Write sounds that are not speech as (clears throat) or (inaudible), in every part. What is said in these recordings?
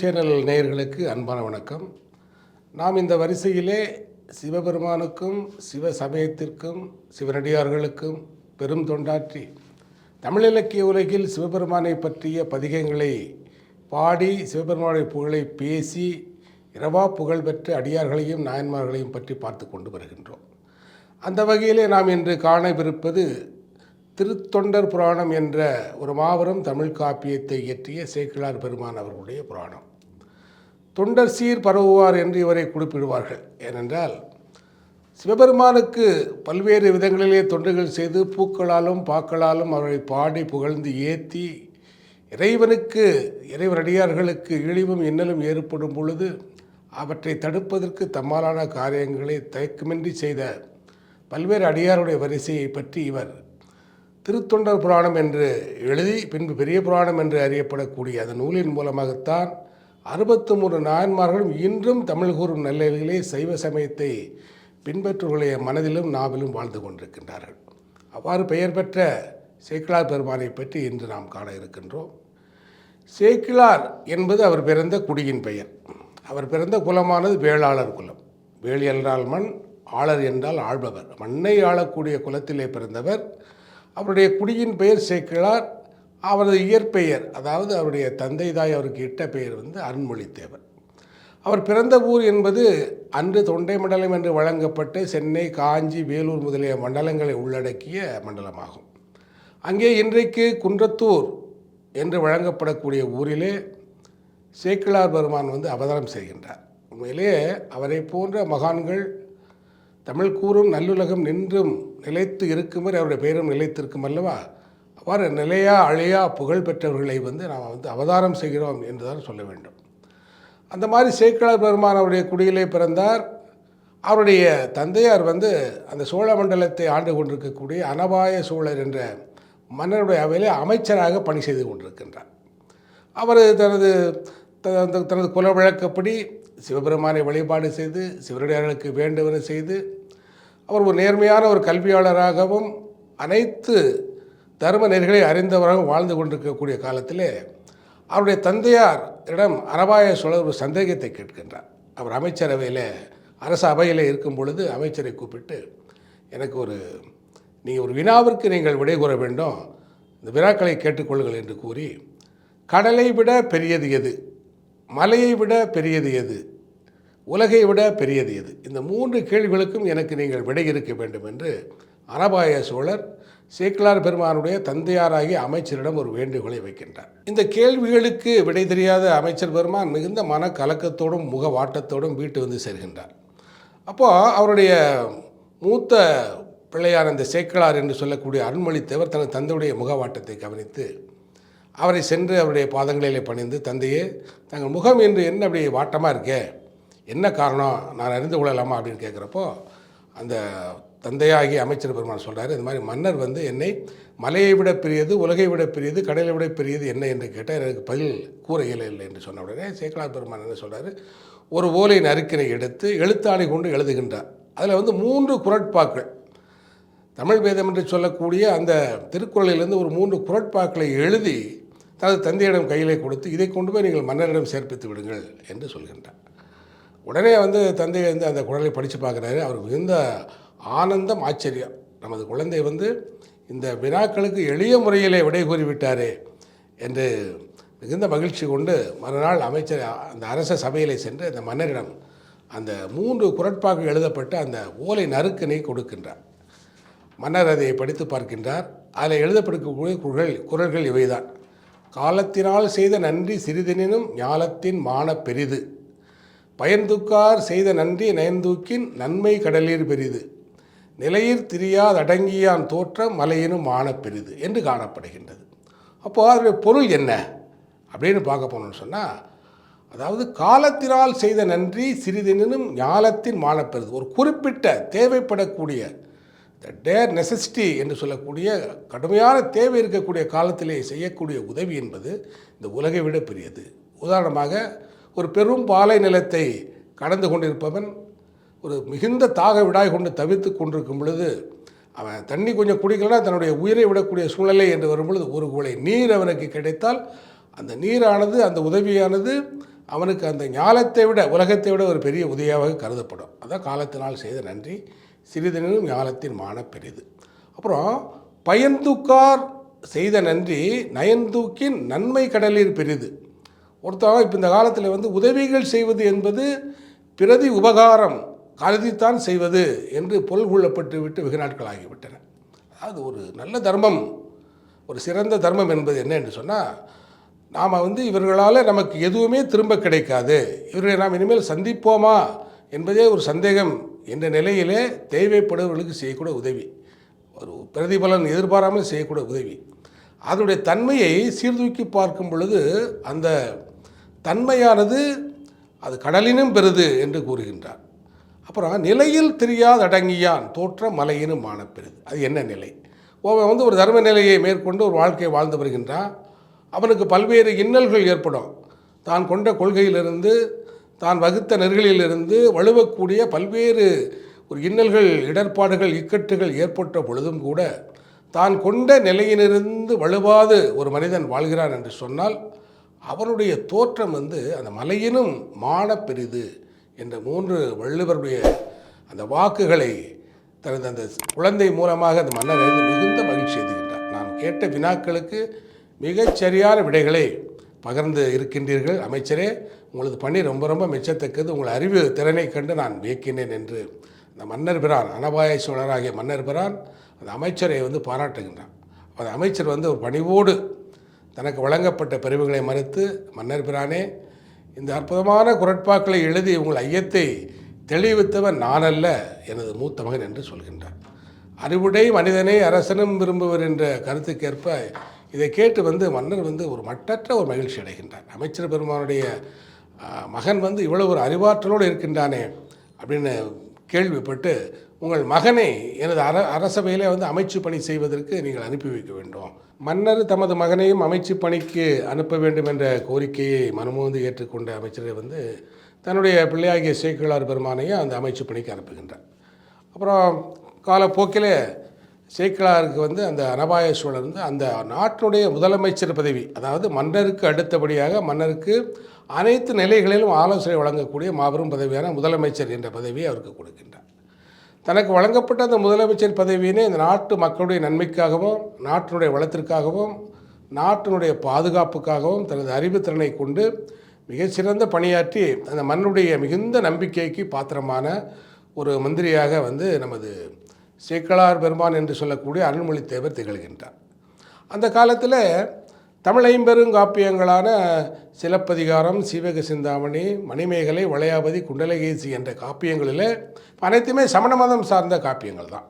Channel நேயர்களுக்கு அன்பான வணக்கம். நாம் இந்த வரிசையிலே சிவபெருமானுக்கும் சிவ சமயத்திற்கும் சிவனடியார்களுக்கும் பெரும் தொண்டாற்றி தமிழ் இலக்கிய உலகில் சிவபெருமானை பற்றிய பதிகங்களை பாடி சிவபெருமானுடைய புகழை பேசி இரவா புகழ் பெற்ற அடியார்களையும் நாயன்மார்களையும் பற்றி பார்த்து கொண்டு வருகின்றோம். அந்த வகையிலே நாம் இன்று காணவிருப்பது திருத்தொண்டர் புராணம் என்ற ஒரு மாபெரும் தமிழ் காப்பியத்தை இயற்றிய சேக்கிழார் பெருமான் அவர்களுடைய புராணம். தொண்டர் சீர் பரவுவார் என்று இவரை குறிப்பிடுவார்கள். ஏனென்றால் சிவபெருமானுக்கு பல்வேறு விதங்களிலே தொண்டுகள் செய்து பூக்களாலும் பாக்களாலும் அவரை பாடி புகழ்ந்து ஏற்றி இறைவனுக்கு இறைவனடியார்களுக்கு இழிவும் இன்னலும் ஏற்படும் பொழுது அவற்றை தடுப்பதற்கு தம்மாலான காரியங்களை தயக்கமின்றி செய்த பல்வேறு அடியாருடைய வரிசையை பற்றி இவர் திருத்தொண்டர் புராணம் என்று எழுதி பின்பு பெரிய புராணம் என்று அறியப்படக்கூடிய அந்த நூலின் மூலமாகத்தான் அறுபத்து மூன்று நாயன்மார்களும் இன்றும் தமிழ் கூறும் நல்லையிலே சைவ சமயத்தை பின்பற்றுவர்களுடைய மனதிலும் நாவிலும் வாழ்ந்து கொண்டிருக்கின்றார்கள். அவ்வாறு பெயர் பெற்ற சேக்கிழார் பெருமானை பற்றி இன்று நாம் காண இருக்கின்றோம். சேக்கிழார் என்பது அவர் பிறந்த குடியின் பெயர். அவர் பிறந்த குலமானது வேளாளர் குலம். வேள் என்றால் மண் ஆளர் என்றால் ஆள்பவர். மண்ணை ஆளக்கூடிய குலத்திலே பிறந்தவர். அவருடைய குடியின் பெயர் சேக்கிழார். அவரது இயற்பெயர் அதாவது அவருடைய தந்தை தாய் அவருக்கு இட்ட பெயர் வந்து அருண்மொழித்தேவர். அவர் பிறந்த ஊர் என்பது அன்று தொண்டை மண்டலம் என்று வழங்கப்பட்டு சென்னை காஞ்சி வேலூர் முதலிய மண்டலங்களை உள்ளடக்கிய மண்டலமாகும். அங்கே இன்றைக்கு குன்றத்தூர் என்று வழங்கப்படக்கூடிய ஊரிலே சேக்கிழார் பெருமான் வந்து அவதாரம் செய்கின்றார். உண்மையிலே அவரை போன்ற மகான்கள் தமிழ் கூறும் நல்லுலகம் நின்றும் நிலைத்து இருக்கும் வரை அவருடைய பெயரும் நிலைத்திருக்கும் அல்லவா? அவ்வாறு நிலையா அழியா புகழ் பெற்றவர்களை வந்து நாம் வந்து அவதாரம் செய்கிறோம் என்று தான் சொல்ல வேண்டும். அந்த மாதிரி சேக்கிழார் பெருமான் அவருடைய குடியிலே பிறந்தார். அவருடைய தந்தையார் வந்து அந்த சோழ மண்டலத்தை ஆண்டு கொண்டிருக்கக்கூடிய அனபாய சோழர் என்ற மன்னருடைய அவையிலே அமைச்சராக பணி செய்து கொண்டிருக்கின்றார். அவர் தனது த- தனது குல வழக்கப்படி சிவபெருமானை வழிபாடு செய்து சிவனடியார்களுக்கு வேண்டுவன செய்து அவர் ஒரு நேர்மையான ஒரு கல்வியாளராகவும் அனைத்து தர்ம நெறிகளை அறிந்தவராகவும் வாழ்ந்து கொண்டிருக்கக்கூடிய காலத்திலே அவருடைய தந்தையார் இடம் அரபாய சோழர் ஒரு சந்தேகத்தை கேட்கின்றார். அவர் அமைச்சரவையில் அரசு அவையில் இருக்கும் பொழுது அமைச்சரை கூப்பிட்டு எனக்கு ஒரு நீங்கள் ஒரு வினாவிற்கு நீங்கள் விடை கூற வேண்டும். இந்த வினாக்களை கேட்டுக்கொள்ளுங்கள் என்று கூறி கடலை விட பெரியது எது? மலையை விட பெரியது எது? உலகை விட பெரியது எது? இந்த மூன்று கேள்விகளுக்கும் எனக்கு நீங்கள் விடை இருக்க வேண்டும் என்று அரபாய சோழர் சேக்கிலார் பெருமானுடைய தந்தையாராகிய அமைச்சரிடம் ஒரு வேண்டுகோளை வைக்கின்றார். இந்த கேள்விகளுக்கு விடை தெரியாத அமைச்சர் பெருமான் மிகுந்த மன கலக்கத்தோடும் முக வாட்டத்தோடும் வீட்டு வந்து சேர்கின்றார். அப்போது அவருடைய மூத்த பிள்ளையான இந்த சேக்கிழார் என்று சொல்லக்கூடிய அருண்மொழித்தேவர் தனது தந்தையுடைய முகவாட்டத்தை கவனித்து அவரை சென்று அவருடைய பாதங்களிலே பணிந்து தந்தையே தங்கள் முகம் என்று என்ன அப்படி வாட்டமாக இருக்கே? என்ன காரணம்? நான் அறிந்து கொள்ளலாமா? அப்படின்னு கேட்குறப்போ அந்த தந்தையாகி அமைச்சர் பெருமான் சொல்கிறாரு இந்த மாதிரி மன்னர் வந்து என்னை மலையை விட பெரியது உலகை விட பெரியது கடலை விட பெரியது என்ன? என்று கேட்டால் எனக்கு பதில் கூற இயலவில்லை என்று சொன்ன உடனே சேக்கலா பெருமான் என்ன சொல்கிறாரு ஒரு ஓலை நறுக்கினை எடுத்து எழுத்தாணி கொண்டு எழுதுகின்றார். அதில் வந்து மூன்று குரட்பாக்கள். தமிழ் வேதம் என்று சொல்லக்கூடிய அந்த திருக்குறளிலிருந்து ஒரு மூன்று குரட்பாக்களை எழுதி தனது தந்தையிடம் கையிலே கொடுத்து இதை கொண்டு போய் நீங்கள் மன்னரிடம் சேர்ப்பித்து விடுங்கள் என்று சொல்கின்றார். உடனே வந்து தந்தை வந்து அந்த குரலை படித்து பார்க்குறாரு. அவர் மிகுந்த ஆனந்தம் ஆச்சரியம். நமது குழந்தை வந்து இந்த வினாக்களுக்கு எளிய முறையிலே விடை கூறிவிட்டாரே என்று மிகுந்த மகிழ்ச்சி கொண்டு மறுநாள் அமைச்சர் அந்த அரச சபையிலே சென்று அந்த மன்னரிடம் அந்த மூன்று குரட்பாக்கள் எழுதப்பட்ட அந்த ஓலை நறுக்கினை கொடுக்கின்றார். மன்னர் அதை படித்து பார்க்கின்றார். அதில் எழுதப்படக்கூடிய குரல் குரல்கள் இவைதான். காலத்தினால் செய்த நன்றி சிறிதெனினும் ஞாலத்தின் மான பெரிது. பயன்துக்கார் செய்த நன்றி நயன்தூக்கின் நன்மை கடலீர் பெரிது. நிலையில் திரியாத அடங்கியான் மலையினும் ஆன பெரிது என்று காணப்படுகின்றது. அப்போது அதனுடைய பொருள் என்ன? அப்படின்னு பார்க்க போனோம்னு சொன்னால் அதாவது காலத்தினால் செய்த நன்றி சிறிதெனினும் ஞாலத்தின் மானப்பெறுது ஒரு குறிப்பிட்ட தேவைப்படக்கூடிய த டேர் நெசசிட்டி என்று சொல்லக்கூடிய கடுமையான தேவை இருக்கக்கூடிய காலத்திலே செய்யக்கூடிய உதவி என்பது இந்த உலகை விட பெரியது. உதாரணமாக ஒரு பெரும் பாலை நிலத்தை கடந்து கொண்டிருப்பவன் ஒரு மிகுந்த தாக விடாய் கொண்டு தவித்து கொண்டிருக்கும் பொழுது அவன் தண்ணி கொஞ்சம் குடிக்கலனா தன்னுடைய உயிரை விடக்கூடிய சூழ்நிலை என்று வரும்பொழுது ஒரு குலை நீர் அவனுக்கு கிடைத்தால் அந்த நீரானது அந்த உதவியானது அவனுக்கு அந்த ஞாலத்தை விட உலகத்தை விட ஒரு பெரிய உதவியாக கருதப்படும். அதான் காலத்தினால் செய்த நன்றி. சிறிதெனும் ஞாலத்தின் மான பெரிது. அப்புறம் பயன்தூக்கார் செய்த நன்றி நயன்தூக்கின் நன்மை கடலில் பெரிது. ஒருத்தவங்க இப்போ இந்த காலத்தில் வந்து உதவிகள் செய்வது என்பது பிரதி உபகாரம். கருதித்தான் செய்வது என்று பொருள் கொள்ளப்பட்டு விட்டு வெகு நாட்கள் ஆகிவிட்டன அதாவது ஒரு நல்ல தர்மம். ஒரு சிறந்த தர்மம் என்பது என்ன என்று சொன்னால் நாம் வந்து இவர்களால் நமக்கு எதுவுமே திரும்ப கிடைக்காது. இவர்களை நாம் இனிமேல் சந்திப்போமா என்பதே ஒரு சந்தேகம். என்ற நிலையிலே தேவைப்படுபவர்களுக்கு செய்யக்கூட உதவி. ஒரு பிரதிபலன் எதிர்பாராமல் செய்யக்கூட உதவி. அதனுடைய தன்மையை சீர்தூக்கி பார்க்கும் பொழுது அந்த தன்மையானது அது கடலினும் பெறுது என்று கூறுகின்றார். அப்புறம் நிலையில் தெரியாத அடங்கியான் தோற்ற மலையினும் மானப்பெரிது. அது என்ன நிலை? அவன் வந்து ஒரு தர்ம நிலையை மேற்கொண்டு ஒரு வாழ்க்கையை வாழ்ந்து வருகின்றான். அவனுக்கு பல்வேறு இன்னல்கள் ஏற்படும். தான் கொண்ட கொள்கையிலிருந்து தான் வகுத்த நெறிகளிலிருந்து வலுவக்கூடிய பல்வேறு ஒரு இன்னல்கள் இடர்பாடுகள் இக்கட்டுகள் ஏற்பட்ட பொழுதும் கூட தான் கொண்ட நிலையிலிருந்து வலுவாது ஒரு மனிதன் வாழ்கிறான் என்று சொன்னால் அவனுடைய தோற்றம் வந்து அந்த மலையினும் மானப்பெரிது. என்ற மூன்று வள்ளுவருடைய அந்த வாக்குகளை தனது அந்த குழந்தை மூலமாக அந்த மன்னர் மிகுந்த மகிழ்ச்சி எதுகின்றார் நான் கேட்ட வினாக்களுக்கு மிகச்சரியான விடைகளை பகிர்ந்து இருக்கின்றீர்கள். அமைச்சரே உங்களது பணி ரொம்ப ரொம்ப மெச்சத்தக்கது. உங்கள் அறிவு திறனை கண்டு நான் வியக்கினேன் என்று அந்த மன்னர் பிரான் அனபாய சோழராகிய மன்னர் பிரான் அந்த அமைச்சரை வந்து பாராட்டுகின்றான் அந்த அமைச்சர் வந்து ஒரு பணிவோடு தனக்கு வழங்கப்பட்ட பிரிவுகளை மறுத்து மன்னர் பிரானே இந்த அற்புதமான குரட்பாக்களை எழுதி உங்கள் ஐயத்தை தெளிவித்தவன் நானல்ல எனது மூத்த மகன் என்று சொல்கின்றார். அறிவுடை மனிதனை அரசனும் விரும்புவர் என்ற கருத்துக்கேற்ப இதை கேட்டு வந்து மன்னர் வந்து ஒரு மட்டற்ற ஒரு மகிழ்ச்சி அடைகின்றார். அமைச்சர் பெருமானுடைய மகன் வந்து இவ்வளவு ஒரு அறிவாற்றலோடு இருக்கின்றானே அப்படின்னு கேள்விப்பட்டு உங்கள் மகனை எனது அர அரசபையிலே வந்து அமைச்சு பணி செய்வதற்கு நீங்கள் அனுப்பி வைக்க வேண்டும். மன்னர் தமது மகனையும் அமைச்சு பணிக்கு அனுப்ப வேண்டும் என்ற கோரிக்கையை மனமுந்து ஏற்றுக்கொண்ட அமைச்சரை வந்து தன்னுடைய பிள்ளையாகிய சேக்கிழார் பெருமானையும் அந்த அமைச்சு பணிக்கு அனுப்புகின்றார். அப்புறம் காலப்போக்கில் சேக்கிழாருக்கு வந்து அந்த அனபாய சோழர் வந்து அந்த நாட்டினுடைய முதலமைச்சர் பதவி அதாவது மன்னருக்கு அடுத்தபடியாக மன்னருக்கு அனைத்து நிலைகளிலும் ஆலோசனை வழங்கக்கூடிய மாபெரும் பதவியான முதலமைச்சர் என்ற பதவியை அவருக்கு கொடுக்கின்றார். தனக்கு வழங்கப்பட்ட அந்த முதலமைச்சர் பதவியினை இந்த நாட்டு மக்களுடைய நன்மைக்காகவும் நாட்டினுடைய வளத்திற்காகவும் நாட்டினுடைய பாதுகாப்புக்காகவும் தனது அறிவுத்திறனை கொண்டு மிகச்சிறந்த பணியாற்றி அந்த மண்ணுடைய மிகுந்த நம்பிக்கைக்கு பாத்திரமான ஒரு மந்திரியாக வந்து நமது சேக்கலார் பெருமான் என்று சொல்லக்கூடிய அருள்மொழி தேவர் திகழ்கின்றார். அந்த காலத்தில் தமிழைம்பெருங்காப்பியங்களான சிலப்பதிகாரம் சீவக சிந்தாமணி மணிமேகலை வளையாபதி குண்டலகேசி என்ற காப்பியங்களில் அனைத்துமே சமண மதம் சார்ந்த காப்பியங்கள் தான்.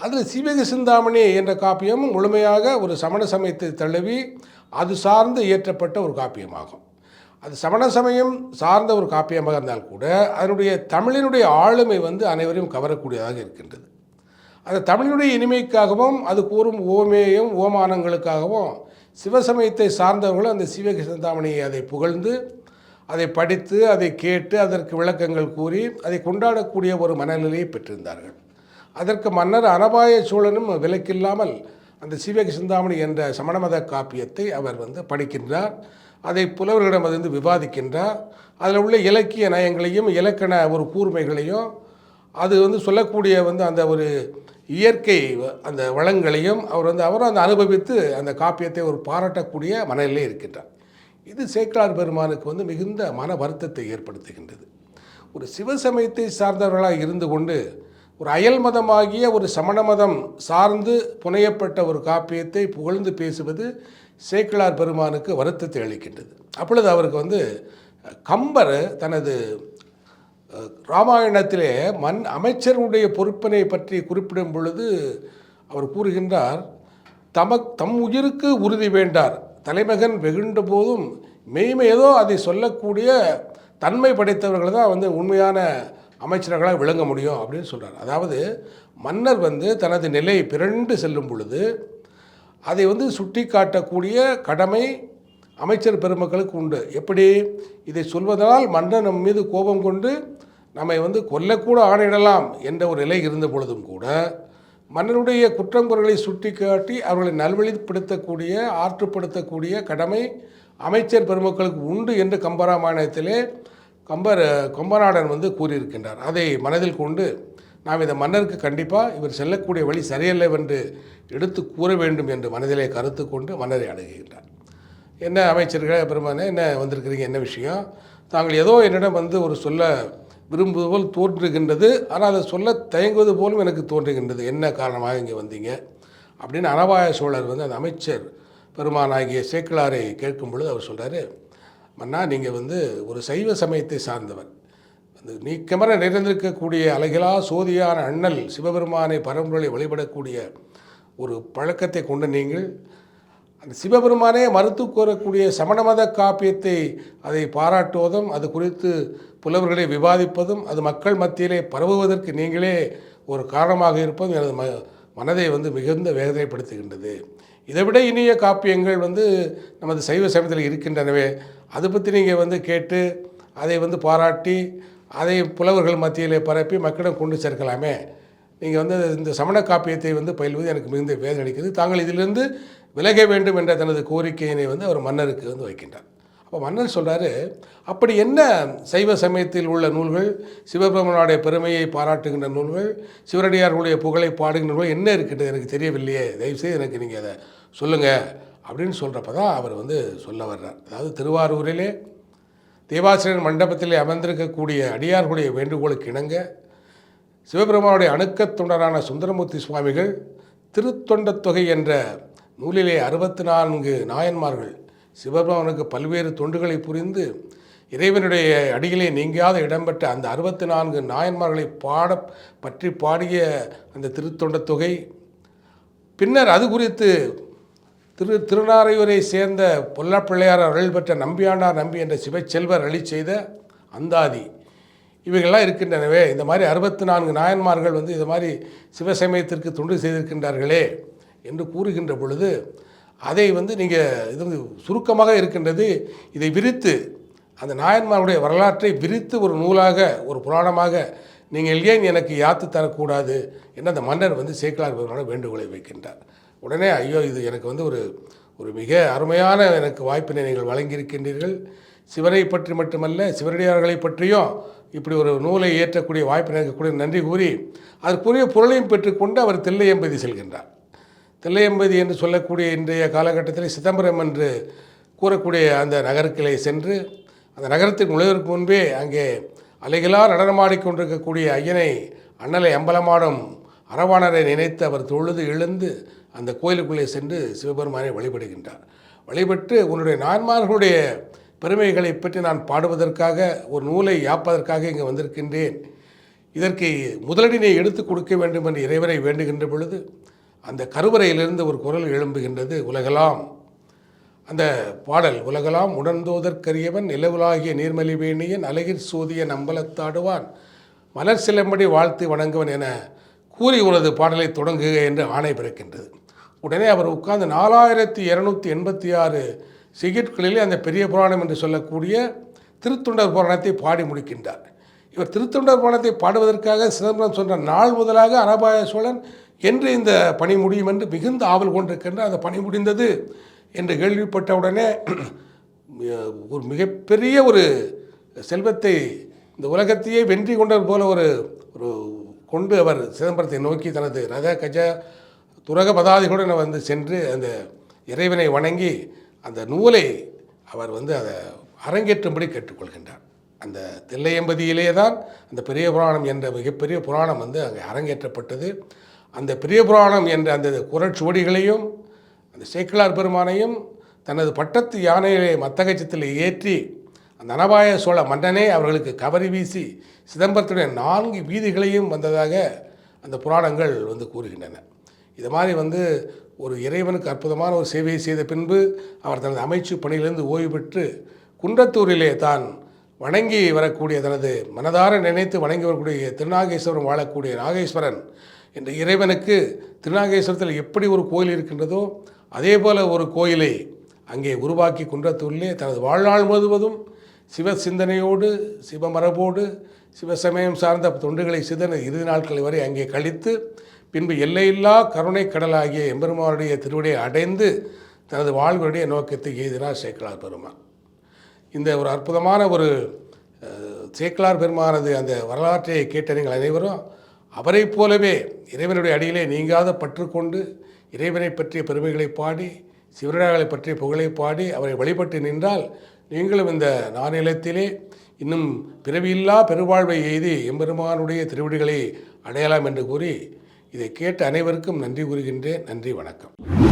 அதில் சீவக சிந்தாமணி என்ற காப்பியம் முழுமையாக ஒரு சமண சமயத்தை தழுவி அது சார்ந்து இயற்றப்பட்ட ஒரு காப்பியமாகும். அது சமண சமயம் சார்ந்த ஒரு காப்பியமாக இருந்தால் கூட அதனுடைய தமிழினுடைய ஆளுமை வந்து அனைவரையும் கவரக்கூடியதாக இருக்கின்றது. அந்த தமிழினுடைய இனிமைக்காகவும் அது கூறும் ஓமேயம் ஓமானங்களுக்காகவும் சிவசமயத்தை சார்ந்தவர்களும் அந்த சிவக சிந்தாமணியை அதை புகழ்ந்து அதை படித்து அதை கேட்டு அதற்கு விளக்கங்கள் கூறி அதை கொண்டாடக்கூடிய ஒரு மனநிலையை பெற்றிருந்தார்கள். அதற்கு மன்னர் அனபாய சோழனும் விலக்கில்லாமல் அந்த சிவக சிந்தாமணி என்ற சமணமத காப்பியத்தை அவர் வந்து படிக்கின்றார். அதை புலவர்களிடம் வந்து விவாதிக்கின்றார். அதில் உள்ள இலக்கிய நயங்களையும் இலக்கண ஒரு கூர்மைகளையும் அது வந்து சொல்லக்கூடிய வந்து அந்த ஒரு இயற்கை வ- அந்த வளங்களையும் அவர் வந்து அவரும் அந்த அனுபவித்து அந்த காப்பியத்தை ஒரு பாராட்டக்கூடிய மனநிலை இருக்கின்றார். இது சேக்கலார் பெருமானுக்கு வந்து மிகுந்த மன வருத்தத்தை ஏற்படுத்துகின்றது. ஒரு சிவசமயத்தை சார்ந்தவர்களாக இருந்து கொண்டு ஒரு அயல் மதமாகிய ஒரு சமண மதம் சார்ந்து புனையப்பட்ட ஒரு காப்பியத்தை புகழ்ந்து பேசுவது சேக்கிழார் பெருமானுக்கு வருத்தத்தை அளிக்கின்றது. அப்பொழுது அவருக்கு வந்து கம்பர் தனது ராமாயணத்திலே மண் அமைச்சருடைய பொறுப்பினை பற்றி குறிப்பிடும் பொழுது அவர் கூறுகின்றார் தமக் தம் உயிருக்கு உறுதி வேண்டார். தலைமகன் வெகுண்ட போதும் மெய்மை ஏதோ அதை சொல்லக்கூடிய தன்மை படைத்தவர்கள் தான் வந்து உண்மையான அமைச்சர்களாக விளங்க முடியும் அப்படின்னு சொல்கிறார் அதாவது மன்னர் வந்து தனது நிலை பிறண்டு செல்லும் பொழுது அதை வந்து சுட்டி காட்டக்கூடிய கடமை அமைச்சர் பெருமக்களுக்கு உண்டு. எப்படி? இதை சொல்வதனால் மன்னன் நம் மீது கோபம் கொண்டு நம்மை வந்து கொல்லக்கூட ஆணையிடலாம் என்ற ஒரு நிலை இருந்த பொழுதும் கூட மன்னனுடைய குற்றங்குறைகளை சுட்டி காட்டி அவர்களை நல்வழிப்படுத்தக்கூடிய ஆற்றுப்படுத்தக்கூடிய கடமை அமைச்சர் பெருமக்களுக்கு உண்டு என்று கம்பராமாயணத்திலே கம்பர் கொம்பநாடன் வந்து கூறியிருக்கின்றார். அதை மனதில் கொண்டு நாம் இந்த மன்னருக்கு கண்டிப்பாக இவர் செல்லக்கூடிய வழி சரியல்ல என்று எடுத்து கூற வேண்டும் என்று மனதிலே கருத்து கொண்டு மன்னரை அணுகுகின்றார். என்ன அமைச்சர்களே பெருமானே என்ன வந்திருக்கிறீங்க என்ன விஷயம்? தாங்கள் ஏதோ என்னிடம் வந்து ஒரு சொல்ல விரும்புவது போல் தோன்றுகின்றது. ஆனால் அதை சொல்ல தயங்குவது போலும் எனக்கு தோன்றுகின்றது. என்ன காரணமாக இங்கே வந்தீங்க? அப்படின்னு அனபாய சோழர் வந்து அந்த அமைச்சர் பெருமானாகிய சேக்கிழாரை கேட்கும் பொழுது அவர் சொல்கிறாரு மன்னா நீங்கள் வந்து ஒரு சைவ சமயத்தை சார்ந்தவர். அந்த நீக்கமர நிறைந்திருக்கக்கூடிய அலைகளா சோதியான அண்ணல் சிவபெருமானை பரம்பொருளை வழிபடக்கூடிய ஒரு பழக்கத்தை கொண்ட நீங்கள் அந்த சிவபெருமானே மறுத்து கூறக்கூடிய சமணமத காப்பியத்தை அதை பாராட்டுவதும் அது குறித்து புலவர்களை விவாதிப்பதும் அது மக்கள் மத்தியிலே பரவுவதற்கு நீங்களே ஒரு காரணமாக இருப்பதும் எனது ம மனதை வந்து மிகுந்த வேதனைப்படுத்துகின்றது. இதைவிட இனிய காப்பியங்கள் வந்து நமது சைவ சமயத்தில் இருக்கின்றனவே. அதை பற்றி நீங்கள் வந்து கேட்டு அதை வந்து பாராட்டி அதை புலவர்கள் மத்தியிலே பரப்பி மக்களிடம் கொண்டு சேர்க்கலாமே. நீங்கள் வந்து இந்த சமண காப்பியத்தை வந்து பயில்வது எனக்கு மிகுந்த வேதனை அளிக்கிறது. தாங்கள் இதிலிருந்து விலக வேண்டும் என்ற தனது கோரிக்கையினை வந்து அவர் மன்னருக்கு வந்து வைக்கின்றார். அப்போ மன்னர் சொல்கிறாரு அப்படி என்ன சைவ சமயத்தில் உள்ள நூல்கள் சிவபெருமனுடைய பெருமையை பாராட்டுகின்ற நூல்கள் சிவரடியார்களுடைய புகழை பாடுகின்ற நூல்கள் என்ன இருக்கின்றது எனக்கு தெரியவில்லையே தயவுசெய்து எனக்கு நீங்கள் அதை சொல்லுங்கள் அப்படின்னு சொல்கிறப்ப தான் அவர் வந்து சொல்ல வர்றார். அதாவது திருவாரூரிலே தேவாசிரியர் மண்டபத்திலே அமர்ந்திருக்கக்கூடிய அடியார்களுடைய வேண்டுகோளுக்கு இணங்க சிவபெருமானுடைய அணுக்கத் தொண்டரான சுந்தரமூர்த்தி சுவாமிகள் திருத்தொண்டத் தொகை என்ற நூலிலே அறுபத்தி நான்கு நாயன்மார்கள் சிவபெருமானுக்கு பல்வேறு தொண்டுகளை புரிந்து இறைவனுடைய அடியிலே நீங்காத இடம்பெற்ற அந்த அறுபத்தி நான்கு நாயன்மார்களை பாட பற்றி பாடிய அந்த திருத்தொண்ட தொகை. பின்னர் அது குறித்து திரு திருநாரையூரை சேர்ந்த பொல்லாப்பிள்ளையார் அருள் பெற்ற நம்பியாண்டார் நம்பி என்ற சிவச்செல்வர் அழி செய்த அந்தாதி. இவைகள்லாம் இருக்கின்றனவே. இந்த மாதிரி அறுபத்தி நான்கு நாயன்மார்கள் வந்து இது மாதிரி சிவசமயத்திற்கு தொண்டு செய்திருக்கின்றார்களே. என்று கூறுகின்ற பொழுது அதை வந்து நீங்கள் இது வந்து சுருக்கமாக இருக்கின்றது இதை விரித்து அந்த நாயன்மாருடைய வரலாற்றை விரித்து ஒரு நூலாக ஒரு புராணமாக நீங்கள் ஏன் எனக்கு யாத்து தரக்கூடாது என்று அந்த மன்னர் வந்து சேக்கலார் பெருமான வேண்டுகோளை வைக்கின்றார். உடனே ஐயோ இது எனக்கு வந்து ஒரு ஒரு மிக அருமையான எனக்கு வாய்ப்பினை நீங்கள் வழங்கியிருக்கின்றீர்கள். சிவனை பற்றி மட்டுமல்ல சிவரடியார்களை பற்றியும் இப்படி ஒரு நூலை இயற்றக்கூடிய வாய்ப்பினை எனக்கு கூட நன்றி கூறி அதற்குரிய பொருளையும் பெற்றுக்கொண்டு அவர் தில்லையம்பதி செல்கின்றார். தில்லையம்பதி என்று சொல்லக்கூடிய இன்றைய காலகட்டத்தில் சிதம்பரம் என்று கூறக்கூடிய அந்த நகரக்கிளை சென்று அந்த நகரத்தின் நுழைவதற்கு முன்பே அங்கே அலைகளா நடனமாடிக்கொண்டிருக்கக்கூடிய ஐயனை அண்ணலை அம்பலமாடும் அரவாணரை நினைத்து அவர் தொழுது எழுந்து அந்த கோயிலுக்குள்ளே சென்று சிவபெருமானை வழிபடுகின்றார். வழிபட்டு உன்னுடைய நான்மார்களுடைய பெருமைகளை பற்றி நான் பாடுவதற்காக ஒரு நூலை யாப்பதற்காக இங்கே வந்திருக்கின்றேன். இதற்கு முதலடினை எடுத்து கொடுக்க வேண்டும் என்று இறைவனை வேண்டுகின்ற பொழுது அந்த கருவறையிலிருந்து ஒரு குரல் எழும்புகின்றது உலகலாம். அந்த பாடல் உலகலாம் உணர்ந்தோதற்கரியவன் நிலவுலாகிய நீர்மலிவேணியன் அழகிற் சூதிய நம்பலத்தாடுவான் மலர் சிலம்படி வாழ்த்து வணங்குவன் என கூறி உனது பாடலை தொடங்குக என்று ஆணை பிறக்கின்றது. உடனே அவர் உட்கார்ந்து நாலாயிரத்தி இரநூத்தி எண்பத்தி ஆறு சிகிட்களிலே அந்த பெரிய புராணம் என்று சொல்லக்கூடிய திருத்தொண்டர் புராணத்தை பாடி முடிக்கின்றார். இவர் திருத்தொண்டர் புராணத்தை பாடுவதற்காக சிதம்பரம் சொன்ன நாள் முதலாக அனபாய சோழன் என்று இந்த பணி முடியும் என்று மிகுந்த ஆவல் கொண்டிருக்கின்ற அந்த பணி முடிந்தது என்று கேள்விப்பட்டவுடனே (clears throat) ஒரு மிகப்பெரிய ஒரு செல்வத்தை இந்த உலகத்தையே வென்றி கொண்டது போல ஒரு ஒரு கொண்டு அவர் சிதம்பரத்தை நோக்கி தனது ரத கஜ துரக பதாதிகளுடன் வந்து சென்று அந்த இறைவனை வணங்கி அந்த நூலை அவர் வந்து அதை அரங்கேற்றும்படி கேட்டுக்கொள்கின்றார். அந்த தில்லையம்பதியிலே தான் அந்த பெரிய புராணம் என்ற மிகப்பெரிய புராணம் வந்து அங்கே அரங்கேற்றப்பட்டது. அந்த பிரியபுராணம் என்ற அந்த குரட்சுவடிகளையும் அந்த சேக்கிழார் பெருமானையும் தனது பட்டத்து யானையிலே மத்தகச்சத்தில் ஏற்றி அந்த அனபாய சோழ மன்னனே அவர்களுக்கு கவரி வீசி சிதம்பரத்துடைய நான்கு வீதிகளையும் வந்ததாக அந்த புராணங்கள் வந்து கூறுகின்றன. இது மாதிரி வந்து ஒரு இறைவனுக்கு அற்புதமான ஒரு சேவையை செய்த பின்பு அவர் தனது அமைச்சு பணியிலிருந்து ஓய்வு பெற்று குன்றத்தூரிலே தான் வணங்கி வரக்கூடிய தனது மனதார நினைத்து வணங்கி வரக்கூடிய திருநாகேஸ்வரம் வாழக்கூடிய நாகேஸ்வரன் என்ற இறைவனுக்கு திருநாகேஸ்வரத்தில் எப்படி ஒரு கோயில் இருக்கின்றதோ அதே போல் ஒரு கோயிலை அங்கே உருவாக்கி குன்றத்தூரிலே தனது வாழ்நாள் முழுவதும் சிவ சிந்தனையோடு சிவமரபோடு சிவசமயம் சார்ந்த தொண்டுகளை சிதன இறுதி நாட்கள் வரை அங்கே கழித்து பின்பு எல்லையில்லா கருணை கடலாகிய எம்பெருமானுடைய திருவிடையை அடைந்து தனது வாழ்வுடைய நோக்கத்தை எய்தினார் சேக்கலார் பெருமான். இந்த ஒரு அற்புதமான ஒரு சேக்கலார் பெருமானது அந்த வரலாற்றை கேட்ட நீங்கள் அனைவரும் அவரைப் போலவே இறைவனுடைய அடியிலே நீங்காத பற்றுக்கொண்டு இறைவனை பற்றிய பெருமைகளை பாடி சிவனடியார்களை பற்றிய புகழை பாடி அவரை வழிபட்டு நின்றால் நீங்களும் இந்த நானிலத்திலே இன்னும் பிறவியில்லா பெருவாழ்வை எய்தி எம்பெருமானுடைய திருவிடுகளை அடையலாம் என்று கூறி இதை கேட்ட அனைவருக்கும் நன்றி கூறுகின்றேன். நன்றி வணக்கம்.